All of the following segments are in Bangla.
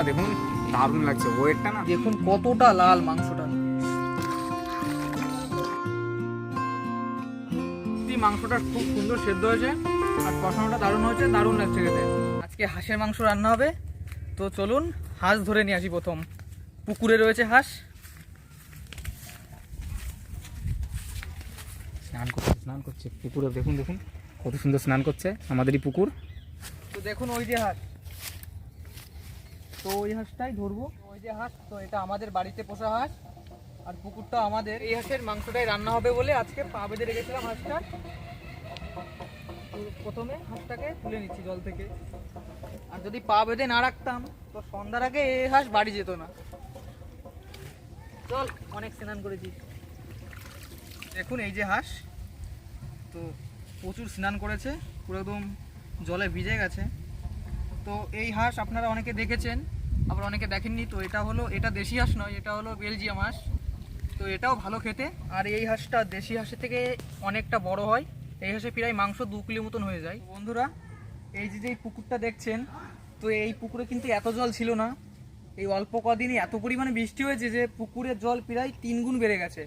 বন্ধুরা দেখুন দারুণ লাগছে ওয়েটটা না। দেখুন কতটা লাল মাংসটা। মাংসটা খুব সুন্দর সেদ্ধ হয়েছে আর কষানোটা দারুণ হয়েছে দারুণ লাগছে খেতে। আজকে হাঁসের মাংস রান্না হবে। তো চলুন হাঁস ধরে নিয়ে আসি প্রথম। পুকুরে রয়েছে হাঁস। স্নান করছে স্নান করছে। পুকুরে দেখুন দেখুন কত সুন্দর স্নান করছে আমাদেরই পুকুর। তো দেখুন ওই যে হাঁস। তো ওই হাঁসটাই ধরবো। ওই যে হাঁস, তো এটা আমাদের বাড়িতে পোষা হাঁস, আর পুকুরটা আমাদের। এই হাঁসের মাংসটাই রান্না হবে বলে আজকে পা বেঁধে রেখেছিলাম হাঁসটা। প্রথমে হাঁসটাকে তুলে নিচ্ছি জল থেকে। আর যদি পা বেঁধে না রাখতাম, তো সন্ধ্যার আগে এই হাঁস বাড়ি যেত না। চল, অনেক স্নান করেছি। দেখুন এই যে হাঁস, তো প্রচুর স্নান করেছে, পুরো একদম জলে ভিজে গেছে। তো এই হাঁস আপনারা অনেকে দেখেছেন, আবার অনেকে দেখেননি, তো এটা হলো, এটা দেশি হাঁস নয়, এটা হলো বেলজিয়াম হাঁস। তো এটাও ভালো খেতে, আর এই হাঁসটা দেশি হাঁসের থেকে অনেকটা বড় হয়, এই হাঁসে প্রায় মাংস দু কিলো মতন হয়ে যায়। বন্ধুরা, এই যে যে পুকুরটা দেখছেন, তো এই পুকুরে কিন্তু এত জল ছিল না। এই অল্প কদিনই এত পরিমাণে বৃষ্টি হয়েছে যে পুকুরের জল প্রায় তিন গুণ বেড়ে গেছে।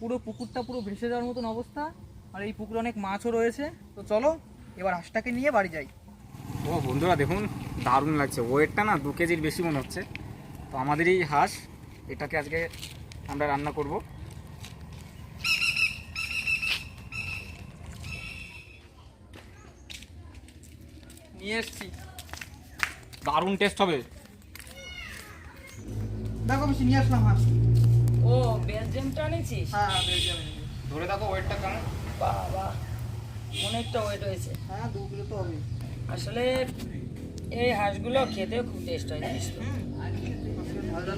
পুরো পুকুরটা পুরো ভেসে যাওয়ার মতন অবস্থা, আর এই পুকুরে অনেক মাছও রয়েছে। তো চলো, এবার হাঁসটাকে নিয়ে বাড়ি যাই। ও বন্ধুরা দেখুন দারুণ লাগছে। ওয়েটটা না দু কেজির বেশি মনে হচ্ছে। তো আমাদেরই হাঁস এটাকে আজকে আমরা রান্না করব। নিয়ে এসছি। দারুণ টেস্ট হবে। দেখো বেশি নিয়ে আসলাম হাঁস। ও বেলজিয়ামটা এনেছিস? হ্যাঁ বেলজিয়াম ধরে দেখো ওয়েটটা কেমন? বাবা অনেকটা ওয়েট হয়েছে। হ্যাঁ দু কিলো তো হবে। আসলে এই হাঁসগুলো খেতেও খুব টেস্ট হয়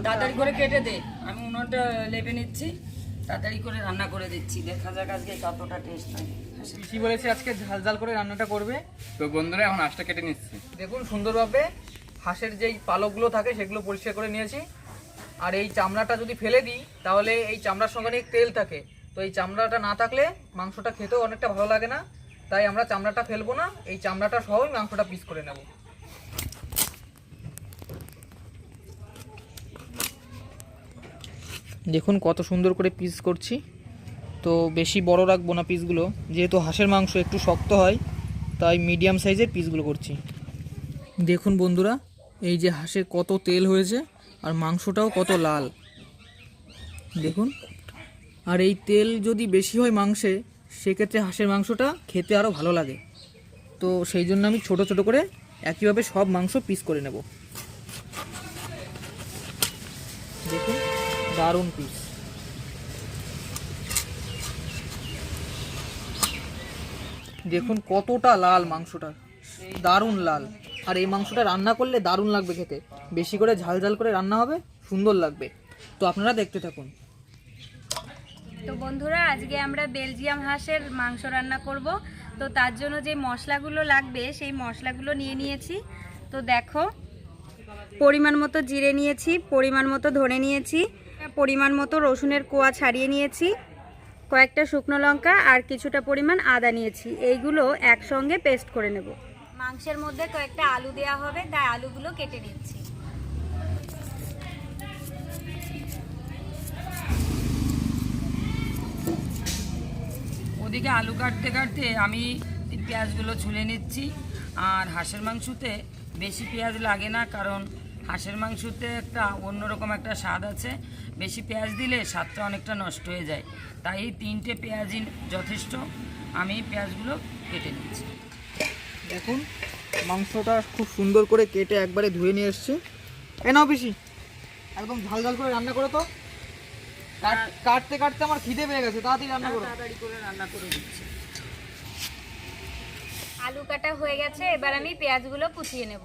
তাড়াতাড়ি করে কেটে দে আমি উনুনটা লেপে নিচ্ছি তাড়াতাড়ি করে রান্না করে দিচ্ছি দেখা যাক আজকে কতটা টেস্ট হয়। পিসি বলেছে আজকে ঝাল ঝাল করে রান্নাটা করবে। তো বন্ধুরা এখন হাঁসটা কেটে নিচ্ছি। দেখুন সুন্দরভাবে হাঁসের যেই পালকগুলো থাকে সেগুলো পরিষ্কার করে নিয়েছি। আর এই চামড়াটা যদি ফেলে দিই তাহলে এই চামড়ার সঙ্গে অনেক তেল থাকে। তো এই চামড়াটা না থাকলে মাংসটা খেতেও অনেকটা ভালো লাগে না। তাই আমরা চামড়াটা ফেলব না, এই চামড়াটা সহই মাংসটা পিস করে নেব। দেখুন কত সুন্দর করে পিস করছি। তো বেশি বড় রাখব না পিসগুলো যেহেতু হাঁসের মাংস একটু শক্ত হয়, তাই মিডিয়াম সাইজের পিসগুলো করছি। দেখুন বন্ধুরা, এই যে হাঁসে কত তেল হয়েছে, আর মাংসটাও কত লাল। দেখুন, আর এই তেল যদি বেশি হয় মাংসে সেক্ষেত্রে হাঁসের মাংসটা খেতে আরও ভালো লাগে। তো সেই জন্য আমি ছোট ছোট করে একইভাবে সব মাংস পিস করে নেব। দেখুন, দারুণ পিস দেখুন কতটা লাল মাংসটা, দারুণ লাল। আর এই মাংসটা রান্না করলে দারুণ লাগবে খেতে। বেশি করে ঝাল ঝাল করে রান্না হবে, সুন্দর লাগবে। তো আপনারা দেখতে থাকুন। তো বন্ধুরা, আজকে আমরা বেলজিয়াম হাঁসের মাংস রান্না করব। তো তার জন্য যে মশলাগুলো লাগবে, সেই মশলাগুলো নিয়ে নিয়েছি। তো দেখো, পরিমাণ মতো জিরে নিয়েছি, পরিমাণ মতো ধনে নিয়েছি, পরিমাণ মতো রসুনের কোয়া ছাড়িয়ে নিয়েছি, কয়েকটা শুকনো লঙ্কা আর কিছুটা পরিমাণ আদা নিয়েছি। এইগুলো একসঙ্গে পেস্ট করে নেব। মাংসের মধ্যে কয়েকটা আলু দেওয়া হবে, তাই আলুগুলো কেটে নিচ্ছি। ওদিকে আলু কাটতে কাটতে আমি পেঁয়াজগুলো ছুলে নিচ্ছি। আর হাঁসের মাংসতে বেশি পেঁয়াজ লাগে না, কারণ হাঁসের মাংসতে একটা অন্যরকম একটা স্বাদ আছে। বেশি পেঁয়াজ দিলে স্বাদটা অনেকটা নষ্ট হয়ে যায়। তাই এই তিনটে পেঁয়াজই যথেষ্ট। আমি পেঁয়াজগুলো কেটে নিচ্ছি। দেখুন, মাংসটা খুব সুন্দর করে কেটে একবারে ধুয়ে নিয়ে এসছে। এ নাও বেশি একদম ঝাল ঝাল করে রান্না করো তো। কাটতে কাটতে আমার খিদে পেয়ে গেছে তাড়াতাড়ি রান্না করো। তাড়াতাড়ি করে রান্না করে দিচ্ছি। আলু কাটা হয়ে গেছে এবার আমি পেঁয়াজগুলো কুচিয়ে নেব।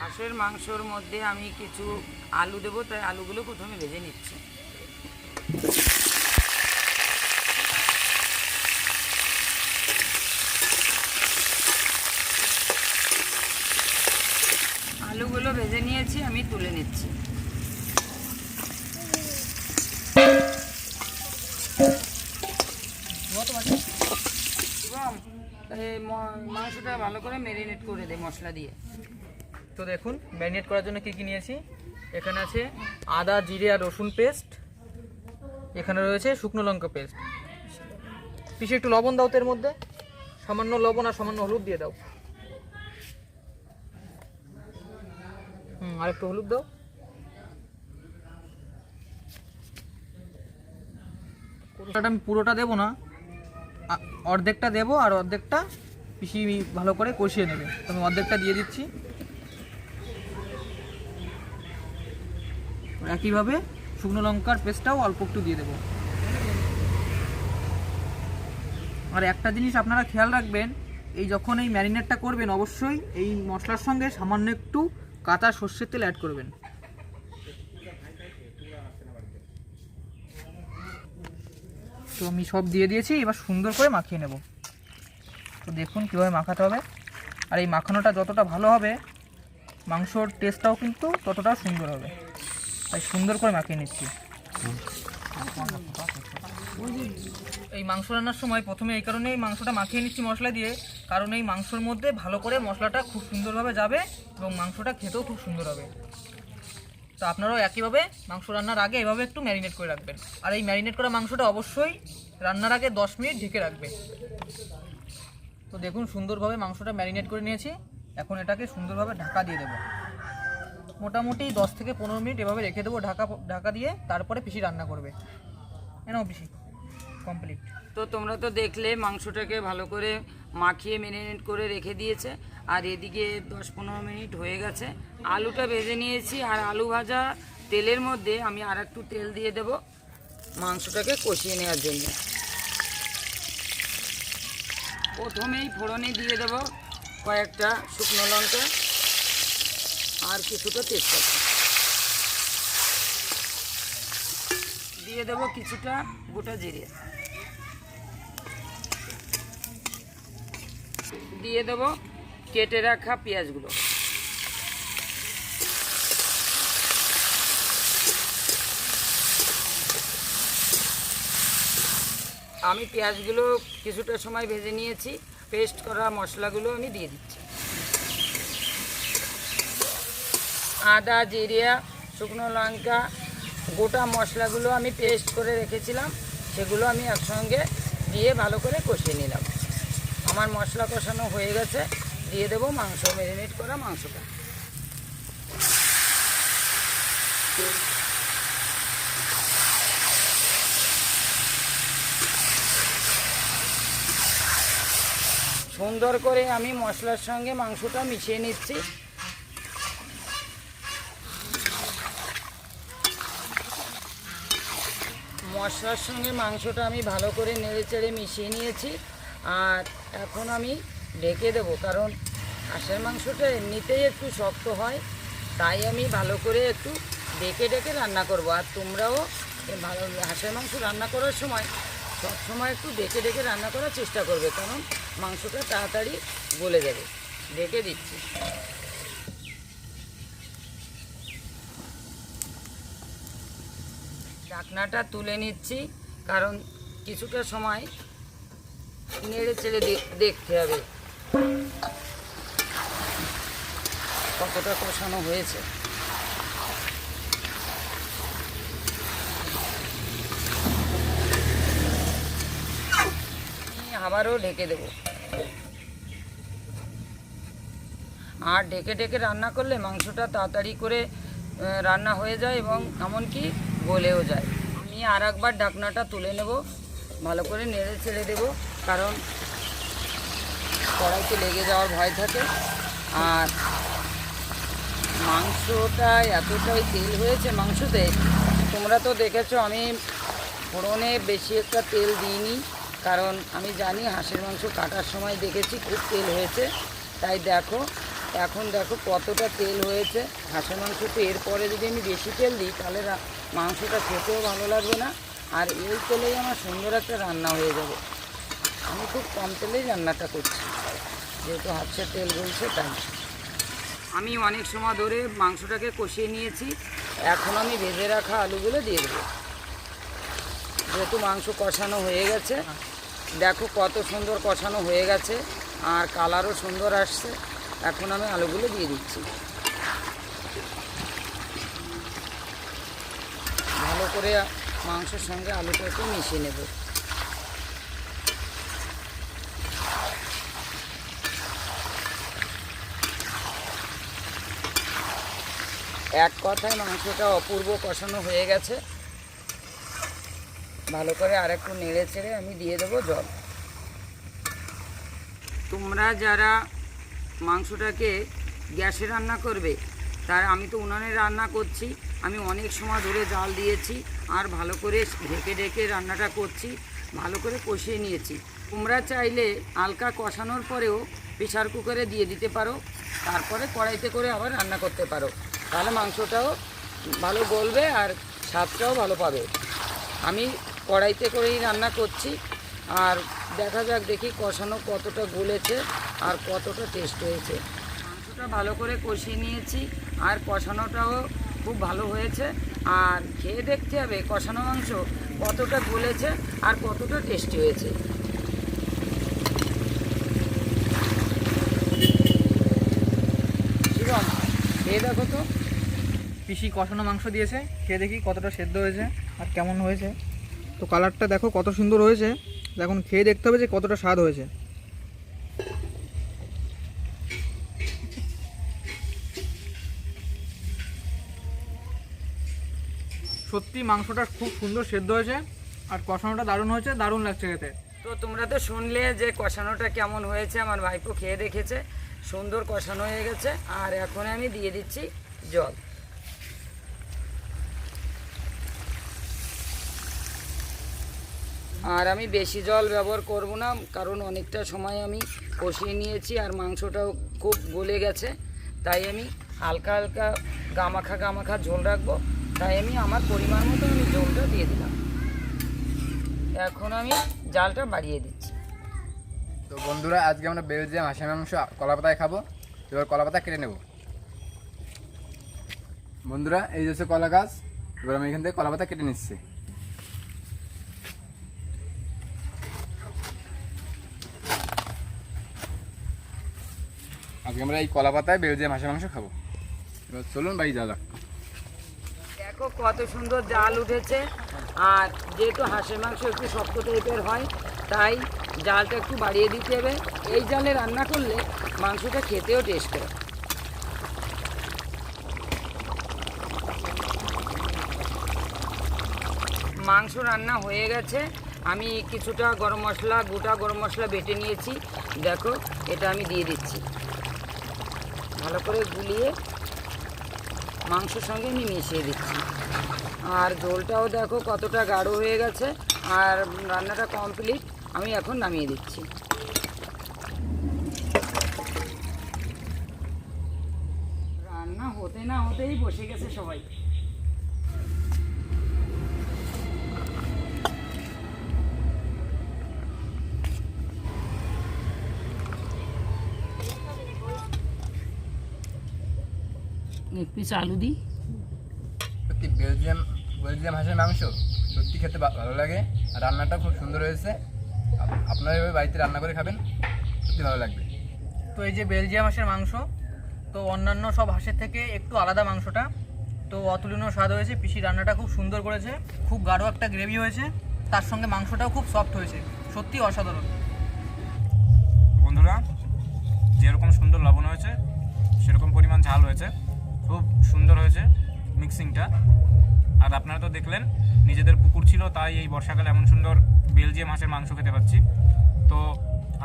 হাঁসের মাংসর মধ্যে আমি কিছু আলু দেবো তাই আলুগুলো প্রথমে ভেজে নিচ্ছি। নিয়েছি, আমি তুলে নিচ্ছি। মাংসটা ভালো করে ম্যারিনেট করে দেয় মশলা দিয়ে। তো দেখুন ম্যারিনেট করার জন্য কী কী নিয়েছি? এখানে আছে আদা, জিরে আর রসুন পেস্ট এখানে রয়েছে শুকনো লঙ্কা পেস্ট পিছিয়ে একটু লবণ দাও তো এর মধ্যে। সামান্য লবণ আর সামান্য হলুদ দিয়ে দাও। হুম আর একটু হলুদ দাও। আমি পুরোটা দেবো না। অর্ধেকটা দেবো আর অর্ধেকটা পিসি ভালো করে কষিয়ে নেবে। আমি অর্ধেকটা দিয়ে দিচ্ছি। একইভাবে শুকনো লঙ্কার পেস্টটাও অল্প একটু দিয়ে দেবো। আর একটা জিনিস আপনারা খেয়াল রাখবেন, এই যখন এই ম্যারিনেটটা করবেন, অবশ্যই এই মশলার সঙ্গে সামান্য একটু কাঁচা সর্ষের তেল অ্যাড করবেন। তো আমি সব দিয়ে দিয়েছি, এবার সুন্দর করে মাখিয়ে নেব। তো দেখুন কীভাবে মাখাতে হবে। আর এই মাখানোটা যতটা ভালো হবে, মাংসর টেস্টটাও কিন্তু ততটা সুন্দর হবে। তাই সুন্দর করে মাখিয়ে নিচ্ছি। এই মাংস রান্নার সময় প্রথমে এই কারণেই মাংসটা মাখিয়ে নিচ্ছি মশলা দিয়ে। কারণ এই মাংসর মধ্যে ভালো করে মশলাটা খুব সুন্দরভাবে যাবে এবং মাংসটা খেতেও খুব সুন্দর হবে। তো আপনারাও একইভাবে মাংস রান্নার আগে এভাবে একটু ম্যারিনেট করে রাখবেন। আর এই ম্যারিনেট করা মাংসটা অবশ্যই রান্নার আগে দশ মিনিট ঢেকে রাখবে। তো দেখুন সুন্দরভাবে মাংসটা ম্যারিনেট করে নিয়েছি। এখন এটাকে সুন্দরভাবে ঢাকা দিয়ে দেবো। মোটামুটি দশ থেকে পনেরো মিনিট এভাবে রেখে দেবো ঢাকা ঢাকা দিয়ে, তারপরে পিসি রান্না করবে। এনাও পিসি কমপ্লিট তো তোমরা তো দেখলে মাংসটাকে ভালো করে মাখিয়ে মেরিনেট করে রেখে দিয়েছে। আর এদিকে দশ পনেরো মিনিট হয়ে গেছে। আলুটা ভেজে নিয়েছি আর আলু ভাজা তেলের মধ্যে আমি আর একটু তেল দিয়ে দেব মাংসটাকে কষিয়ে নেওয়ার জন্য। প্রথমেই ফোড়নে দিয়ে দেব কয়েকটা শুকনো লঙ্কা আর কিছুটা তেজপাতা। দিয়ে দেবো কিছুটা গোটা জিরে। দিয়ে দেবো, কেটে রাখা পেঁয়াজগুলো। আমি পেঁয়াজগুলো কিছুটা সময় ভেজে নিয়েছি, পেস্ট করা মশলাগুলো আমি দিয়ে দিচ্ছি। আদা, জিরিয়া, শুকনো লঙ্কা, গোটা মশলাগুলো আমি পেস্ট করে রেখেছিলাম, সেগুলো আমি একসঙ্গে দিয়ে ভালো করে কষিয়ে নিলাম। আমার মশলা কষানো হয়ে গেছে। দিয়ে দেবো মাংস ম্যারিনেট করা মাংসটা। সুন্দর করে আমি মশলার সঙ্গে মাংসটা মিশিয়ে নিচ্ছি। মশলার সঙ্গে মাংসটা আমি ভালো করে নেড়ে চেড়ে মিশিয়ে নিয়েছি। আর এখন আমি ঢেকে দেবো, কারণ হাঁসের মাংসটা এমনিতেই একটু শক্ত হয়, তাই আমি ভালো করে একটু ডেকে ডেকে রান্না করব। আর তোমরাও ভালো হাঁসের মাংস রান্না করার সময় সব সময় একটু ডেকে ডেকে রান্না করার চেষ্টা করবে, কারণ মাংসটা তাড়াতাড়ি গলে যাবে। ডেকে দিচ্ছি। ঢাকনাটা তুলে নিচ্ছি, কারণ কিছুটা সময় নেড়ে চেড়ে দেখতে হবে। কতটা কষানো হয়েছে। আবারও ঢেকে দেবো। আর ঢেকে ঢেকে রান্না করলে মাংসটা তাড়াতাড়ি করে রান্না হয়ে যায় এবং এমনকি গলেও যায়। আমি আর একবার ঢাকনাটা তুলে নেব। ভালো করে নেড়ে ছেড়ে দেবো। কারণ কড়াইতে লেগে যাওয়ার ভয় থাকে। আর মাংসটা এতটাই তেল হয়েছে মাংসতে, তোমরা তো দেখেছ আমি ফোড়নে বেশি একটা তেল দিইনি, কারণ আমি জানি হাঁসের মাংস কাটার সময় দেখেছি খুব তেল হয়েছে। তাই দেখো, এখন দেখো কতটা তেল হয়েছে। হাঁসের মাংস তো এরপরে যদি আমি বেশি তেল দিই, তাহলে মাংসটা খেতেও ভালো লাগবে না। আর এই তেলেই আমার সুন্দর একটা রান্না হয়ে যাবে। আমি খুব কম তেলেই রান্নাটা করছি। যেহেতু হাঁসের তেল বলছে তাই। আমি অনেক সময় ধরে মাংসটাকে কষিয়ে নিয়েছি। এখন আমি ভেজে রাখা আলুগুলো দিয়ে দেবো। যেহেতু মাংস কষানো হয়ে গেছে, দেখো কত সুন্দর কষানো হয়ে গেছে আর কালারও সুন্দর আসছে। এখন আমি আলুগুলো দিয়ে দিচ্ছি। ভালো করে মাংসের সঙ্গে আলুটাকে মিশিয়ে নেব। এক কথায় মাংসটা অপূর্ব কষানো হয়ে গেছে। ভালো করে আর একটু নেড়ে চেড়ে আমি দিয়ে দেবো জল। তোমরা যারা মাংসটাকে গ্যাসে রান্না করবে, তার আমি তো উনানে রান্না করছি, আমি অনেক সময় ধরে জাল দিয়েছি আর ভালো করে ঢেকে ঢেকে রান্নাটা করছি, ভালো করে কষিয়ে নিয়েছি। তোমরা চাইলে হালকা কষানোর পরেও প্রেশার কুকারে দিয়ে দিতে পারো, তারপরে কড়াইতে করে আবার রান্না করতে পারো। তাহলে মাংসটাও ভালো গলবে আর স্বাদটাও ভালো পাবে। আমি কড়াইতে করেই রান্না করছি। আর দেখা যাক দেখি কষানো কতটা গলেছে আর কতটা টেস্ট হয়েছে। মাংসটা ভালো করে কষিয়ে নিয়েছি আর কষানোটাও খুব ভালো হয়েছে। আর খেয়ে দেখতে হবে কষানো মাংস কতটা গলেছে আর কতটা টেস্টি হয়েছে। দেখো তো, পিসি কষানো মাংস দিয়েছে, খেয়ে দেখি কতটা সেদ্ধ হয়েছে আর কেমন হয়েছে। তো কালারটা দেখো কত সুন্দর হয়েছে, এখন খেয়ে দেখতে হবে যে কতটা স্বাদ হয়েছে। সত্যি মাংসটা খুব সুন্দর সেদ্ধ হয়েছে আর কষানোটা দারুণ হয়েছে, দারুণ লাগছে খেতে। তো তোমরা তো শুনলে যে কষানোটা কেমন হয়েছে, আমার ভাইপো খেয়ে দেখেছে। সুন্দর কষানো হয়ে গেছে, আর এখন আমি দিয়ে দিচ্ছি জল। আর আমি বেশি জল ব্যবহার করব না, কারণ অনেকটা সময় আমি কষিয়ে নিয়েছি আর মাংসটাও খুব গলে গেছে। তাই আমি হালকা হালকা গামাখা গামাখা ঝোল রাখব, তাই আমি আমার পরিমাণ মতো আমি ঝোলটা দিয়ে দিলাম। এখন আমি জালটা বাড়িয়ে দিচ্ছি। তো বন্ধুরা, আজকে আমরা বেলজিয়াম হাঁসের মাংস কলা পাতায় খাব। এবার কলা পাতা কেটে নেব। বন্ধুরা, এই যে কলা গাছ, এবার আমি এখান থেকে কলা পাতা কেটে নিচ্ছি। আজকে আমরা এই কলা পাতায় বেলজিয়াম হাঁসের মাংস খাব। এবার চলুন বাড়ি যাক। দেখো কত সুন্দর জাল উঠেছে। আর যেহেতু হাঁসের মাংস একটু শক্ত টাইপের হয়, তাই জালটা একটু বাড়িয়ে দিতে হবে। এই জালে রান্না করলে মাংসটা খেতেও টেস্ট হয়। মাংস রান্না হয়ে গেছে। আমি কিছুটা গরম মশলা, গোটা গরম মশলা বেটে নিয়েছি। দেখো, এটা আমি দিয়ে দিচ্ছি। ভালো করে গুলিয়ে মাংসের সঙ্গে আমি মিশিয়ে দিচ্ছি। আর ঝোলটাও দেখো কতটা গাঢ় হয়ে গেছে। আর রান্নাটা কমপ্লিট আমি এখন নামিয়ে দিচ্ছি। রান্না হতে না হতেই বসে গেছে সবাই। এক পিস আলু দিই। সত্যি বেলজিয়াম বেলজিয়াম হাঁসের মাংস সত্যি খেতে ভালো লাগে। আর রান্নাটা খুব সুন্দর হয়েছে। আপনারা এভাবে বাড়িতে রান্না করে খাবেন সত্যি ভালো লাগবে। তো এই যে বেলজিয়াম হাঁসের মাংস তো অন্যান্য সব হাঁসের থেকে একটু আলাদা মাংসটা। তো অতুলনীয় স্বাদ হয়েছে পিসি রান্নাটা খুব সুন্দর করেছে খুব গাঢ় একটা গ্রেভি হয়েছে তার সঙ্গে মাংসটাও খুব সফট হয়েছে সত্যি অসাধারণ। বন্ধুরা যেরকম সুন্দর লবণ হয়েছে সেরকম পরিমাণ ঝাল হয়েছে খুব সুন্দর হয়েছে মিক্সিংটা আর আপনারা তো দেখলেন নিজেদের পুকুর ছিল তাই এই বর্ষাকালে এমন সুন্দর বেলজিয়াম হাঁসের মাংস খেতে পাচ্ছি। তো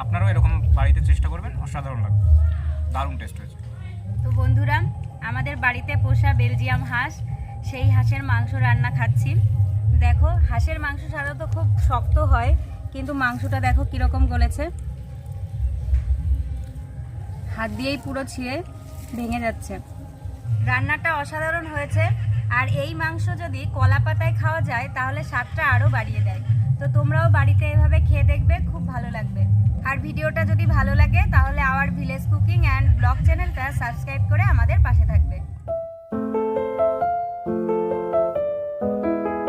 আপনারাও এরকম বাড়িতে চেষ্টা করবেন, অসাধারণ লাগবে। দারুণ টেস্ট হয়েছে। তো বন্ধুরা, আমাদের বাড়িতে পোষা বেলজিয়াম হাঁস, সেই হাঁসের মাংস রান্না খাচ্ছি। দেখো, হাঁসের মাংস সাধারণত খুব শক্ত হয়, কিন্তু মাংসটা দেখো কীরকম গলেছে। হাত দিয়েই পুরো ছিঁড়ে ভেঙে যাচ্ছে। রান্নাটা অসাধারণ হয়েছে, আর এই মাংস যদি কলা পাতায় খাওয়া যায়, তাহলে স্বাদটা আরও বাড়িয়ে দেয়। তো তোমরাও বাড়িতে এভাবে খেয়ে দেখবে, খুব ভালো লাগবে। আর ভিডিওটা যদি ভালো লাগে, তাহলে our village cooking and blog চ্যানেলটা সাবস্ক্রাইব করে আমাদের পাশে থাকবে।